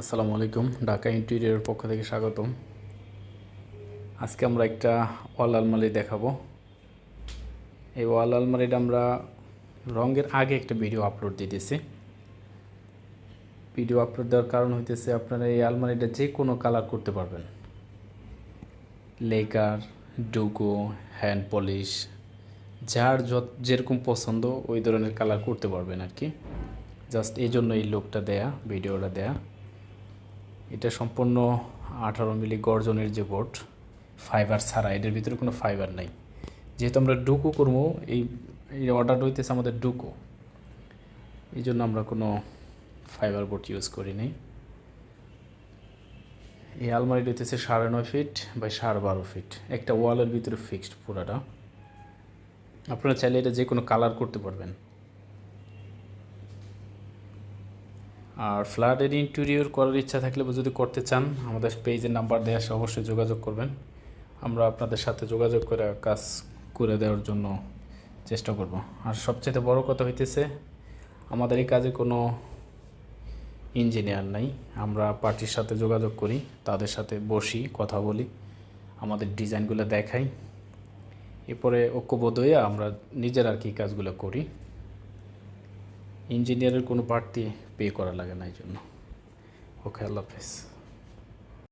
আসসালামু আলাইকুম, ঢাকা ইন্টেরিয়রের পক্ষ থেকে স্বাগতম। আজকে আমরা একটা ওয়াল আলমারি দেখাবো। এই ওয়াল আলমারিটা আমরা রঙের আগে একটা ভিডিও আপলোড দিতেছি। ভিডিও আপলোড দেওয়ার কারণ হইতেছে আপনারা এই আলমারিটা যে কোনো কালার করতে পারবেন। লেকার, ডুগো, হ্যান্ড পলিশ, যার যত যেরকম পছন্দ ওই ধরনের কালার করতে পারবেন আর কি। জাস্ট এই জন্য এই লোকটা দেয়া, ভিডিওটা দেয়া। এটা সম্পূর্ণ আঠারো মিলি গর্জনের যে বোর্ড ফাইবার ছাড়া এটার ভিতরে কোনো ফাইবার নাই। যেহেতু আমরা ডুকো করব, এই এই অর্ডার হইতেছে আমাদের ডুকো। এই জন্য আমরা কোনো ফাইবার বোর্ড ইউজ করি নাই। এই আলমারিটা হইতেছে সাড়ে নয় ফিট বাই সাড়ে বারো ফিট। একটা ওয়ালের ভিতরে ফিক্সড পুরাটা। আপনারা চাইলে এটা যে কোনো কালার করতে পারবেন। আর ফ্ল্যাটের ইন্টেরিয়র করার ইচ্ছা থাকলে যদি করতে চান, আমাদের পেজের নাম্বার দেওয়া আছে, অবশ্যই যোগাযোগ করবেন। আমরা আপনাদের সাথে যোগাযোগ করে কাজ করে দেওয়ার জন্য চেষ্টা করব। আর সবচেয়ে বড় কথা হইতেছে, আমাদের এই কাজে কোনো ইঞ্জিনিয়ার নাই। আমরা পার্টির সাথে যোগাযোগ করি, তাদের সাথে বসি, কথা বলি, আমাদের ডিজাইনগুলো দেখাই। এরপরে ঐক্যবোধ হয়ে আমরা নিজের আর কি কাজগুলো করি। ইঞ্জিনিয়ারের কোনো বাড়তি পে করা লাগে না এই জন্য। ওকে আল্লাহ হাফেজ।